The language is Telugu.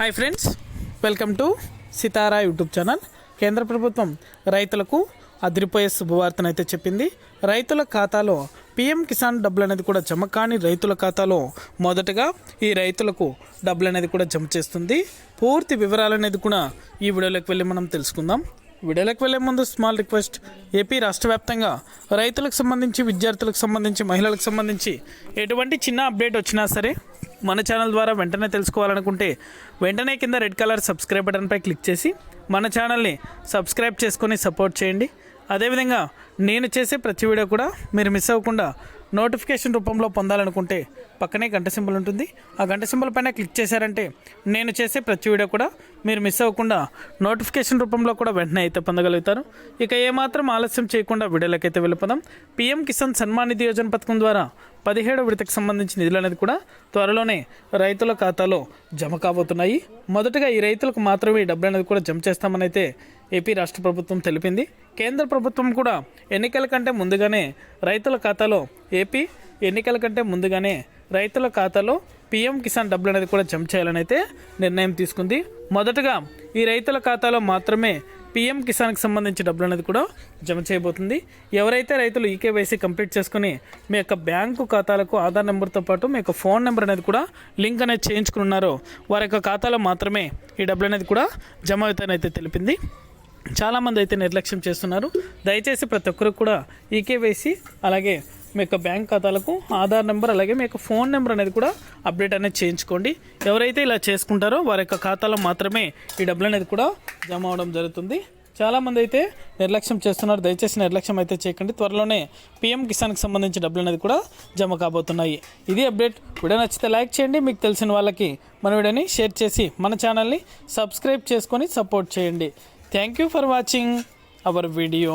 Hi friends welcome to Sitara YouTube channel కేంద్ర ప్రభుత్వం రైతులకు అదిరిపోయే శుభవార్తనైతే చెప్పింది. రైతుల ఖాతాలో పిఎం కిసాన్ డబ్బులు అనేది కూడా జమ కాని రైతుల ఖాతాలో మొదటగా ఈ రైతులకు డబ్బులు అనేది కూడా జమ చేస్తుంది. పూర్తి వివరాలు అనేది కూడా ఈ వీడియోలోకి వెళ్ళి మనం తెలుసుకుందాం. వీడియోలోకి వెళ్ళే ముందు స్మాల్ రిక్వెస్ట్ ఏపీ రాష్ట్ర వ్యాప్తంగా రైతులకు సంబంధించి విద్యార్థులకు సంబంధించి మహిళలకు సంబంధించి ఎటువంటి చిన్న అప్డేట్ వచ్చినా సరే మన ఛానల్ ద్వారా వెంటనే తెలుసుకోవాలనుకుంటే వెంటనే కింద రెడ్ కలర్ సబ్స్క్రైబ్ బటన్పై క్లిక్ చేసి మన ఛానల్ని సబ్స్క్రైబ్ చేసుకొని సపోర్ట్ చేయండి. అదేవిధంగా నేను చేసే ప్రతి వీడియో కూడా మీరు మిస్ అవ్వకుండా నోటిఫికేషన్ రూపంలో పొందాలనుకుంటే పక్కనే గంట సింబల్ ఉంటుంది. ఆ గంట సింబల్ పైన క్లిక్ చేశారంటే నేను చేసే ప్రతి వీడియో కూడా మీరు మిస్ అవ్వకుండా నోటిఫికేషన్ రూపంలో కూడా వెంటనే అయితే పొందగలుగుతారు. ఇక ఏమాత్రం ఆలస్యం చేయకుండా వీడియోలకైతే వెళ్ళిపోదాం. పీఎం కిసాన్ సన్మాన్ నిధి యోజన పథకం ద్వారా పదిహేడు విడతకు సంబంధించిన నిధులు అనేది కూడా త్వరలోనే రైతుల ఖాతాలో జమ కాబోతున్నాయి. మొదటగా ఈ రైతులకు మాత్రమే డబ్బులు అనేది కూడా జమ చేస్తామని అయితే ఏపీ రాష్ట్ర ప్రభుత్వం తెలిపింది. కేంద్ర ప్రభుత్వం కూడా ఎన్నికల కంటే ముందుగానే రైతుల ఖాతాలో ఏపీ ఎన్నికల కంటే ముందుగానే రైతుల ఖాతాలో పీఎం కిసాన్ డబ్బులు అనేది కూడా జమ చేయాలని అయితే నిర్ణయం తీసుకుంది. మొదటగా ఈ రైతుల ఖాతాలో మాత్రమే పీఎం కిసాన్కి సంబంధించి డబ్బులు అనేది కూడా జమ చేయబోతుంది. ఎవరైతే రైతులు ఈకేవైసీ కంప్లీట్ చేసుకుని మీ యొక్క బ్యాంకు ఖాతాలకు ఆధార్ నెంబర్తో పాటు మీ యొక్క ఫోన్ నెంబర్ అనేది కూడా లింక్ అనేది చేయించుకుని ఉన్నారో వారి యొక్క ఖాతాలో మాత్రమే ఈ డబ్బులు అనేది కూడా జమ అవుతాయని అయితే తెలిపింది. చాలామంది అయితే నిర్లక్ష్యం చేస్తున్నారు. దయచేసి ప్రతి ఒక్కరు కూడా ఈకేవైసీ అలాగే మీ యొక్క బ్యాంక్ ఖాతాలకు ఆధార్ నెంబర్ అలాగే మీ యొక్క ఫోన్ నెంబర్ అనేది కూడా అప్డేట్ అనేది చేయించుకోండి. ఎవరైతే ఇలా చేసుకుంటారో వారి యొక్క ఖాతాలో మాత్రమే ఈ డబ్బులు అనేది కూడా జమ అవడం జరుగుతుంది. చాలామంది అయితే నిర్లక్ష్యం చేస్తున్నారు. దయచేసి నిర్లక్ష్యం అయితే చేయకండి. త్వరలోనే పీఎం కిసాన్కి సంబంధించి డబ్బులు అనేది కూడా జమ కాబోతున్నాయి. ఇది అప్డేట్. వీడియో నచ్చితే లైక్ చేయండి. మీకు తెలిసిన వాళ్ళకి మన వీడియోని షేర్ చేసి మన ఛానల్ని సబ్స్క్రైబ్ చేసుకొని సపోర్ట్ చేయండి. Thank you for watching our video.